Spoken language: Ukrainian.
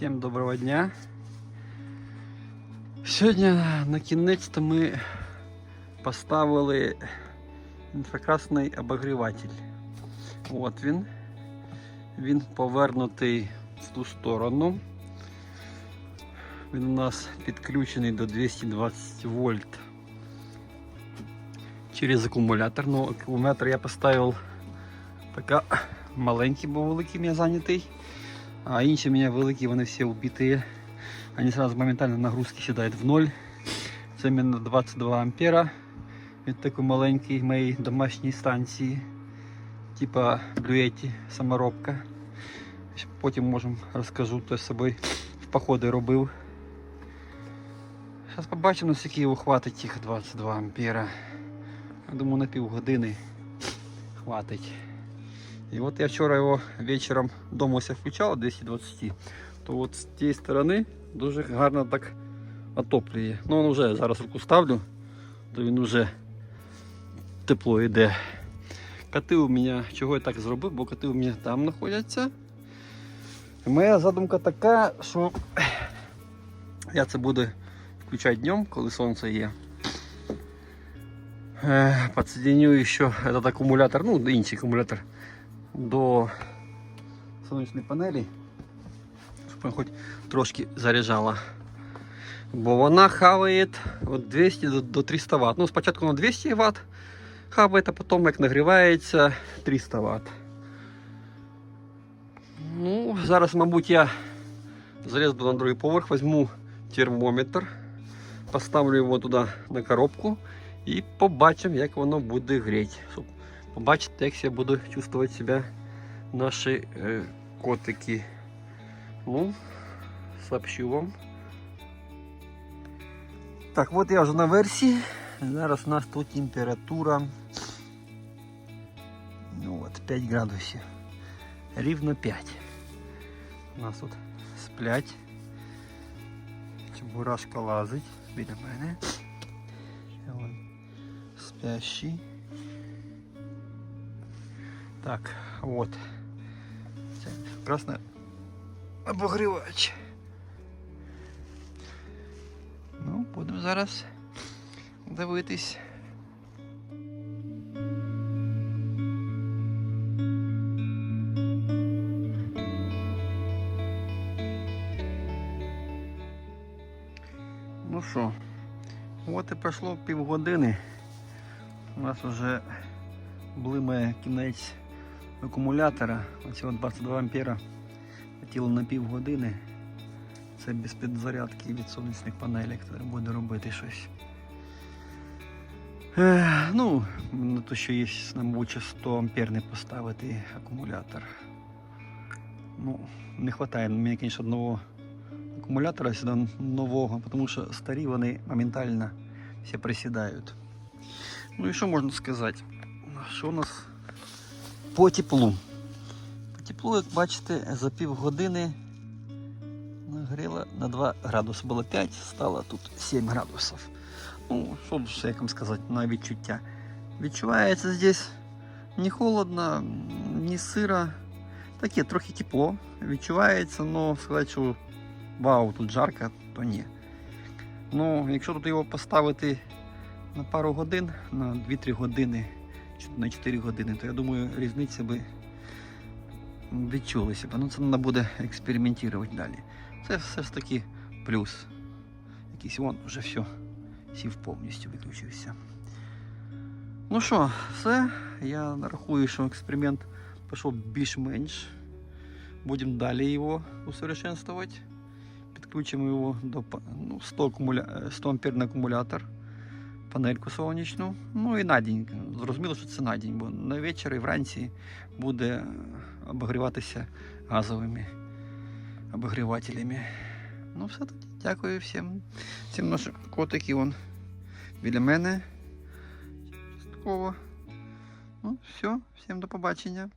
Всім доброго дня. Сьогодні на кінець-то ми поставили інфракрасний обогріватель. От він. Він повернутий в ту сторону. Він у нас підключений до 220 вольт через акумулятор. Ну, акумулятор я поставив така маленький, бо великим я зайнятий. А інші у меня великі, вони всі убитые. Они сразу моментально нагрузки сідают в ноль. Це іменно 22 ампера. Від такої маленької моєї домашньої станції. Типа блюеті, саморобка. Потім можемо розкажу, то з собою в походи робив. Зараз побачимо, наскільки його хватить тих 22 ампера. Я думаю, на півгодини хватить. І от я вчора його вечором вдома ось включав 220, то от з тієї сторони дуже гарно так отоплює. Ну він вже зараз руку ставлю, то він вже тепло йде. Коти у мене, чого я так зробив, бо коти у мене там знаходяться. Моя задумка така, що я це буду включати днем, коли сонце є. Е, Подсоединю ще этот акумулятор, ну інший акумулятор до сонячної панелі, щоб вона хоч трошки заряджала. Бо вона хаває від 200 до- до 300 Вт. Ну, спочатку на 200 Вт хаває, а потім як нагрівається 300 Вт. Ну, зараз, мабуть, я залізу на другий поверх, візьму термометр, поставлю його туди на коробку і побачимо, як воно буде гріти. Щоб побачите, як себе будуть чувствувати себе наші е, котики. Ну, сообщу вам. Так, от я вже на версії. Зараз у нас тут температура ну от 5 градусів. Рівно 5. У нас тут сплять. Чебурашка лазить біля мене. Ще вон спящий. Так, от. Це красне обогрівач. Ну, будемо зараз дивитись. Ну що, от і пройшло півгодини. У нас вже блимає кінець акумулятора. Оцього 22 ампера хотіло на півгодини. Це без підзарядки від сонячних панелей, яка буде робити щось. Ех, ну, на то, що є, мабуть, 100 амперний поставити акумулятор. Ну, не вистачає мені, звісно, одного акумулятора сюди нового, тому що старі вони моментально всі присідають. Ну і що можна сказати? Що у нас по теплу? По теплу, як бачите, за півгодини нагріло на 2 градуси. Було 5, стало тут 7 градусів. Ну, що ж як вам сказати, на відчуття. Відчувається здесь не холодно, не сиро. Таке трохи тепло. Відчувається, але сказати, що вау, тут жарко, то ні. Ну, якщо тут його поставити на пару годин, на 2-3 години, на 4 години, то я думаю, різниця би відчулася. б. Ну, це треба буде експериментувати далі. Це все ж таки плюс. Якийсь вон вже все сів повністю виключився. Ну що, все. Я рахую, що експеримент пішов більш-менш. Будемо далі його усовершенствувати. Підключимо його до ну, 100, акумуля... 100 амперний акумулятор, панельку сонячну. Ну і на день. Зрозуміло, що це на день, бо на вечір і вранці буде обогріватися газовими обогрівателями. Ну, все тоді. Дякую всім. Всім нашим котики вон біля мене. Частково. Ну, все, всім до побачення.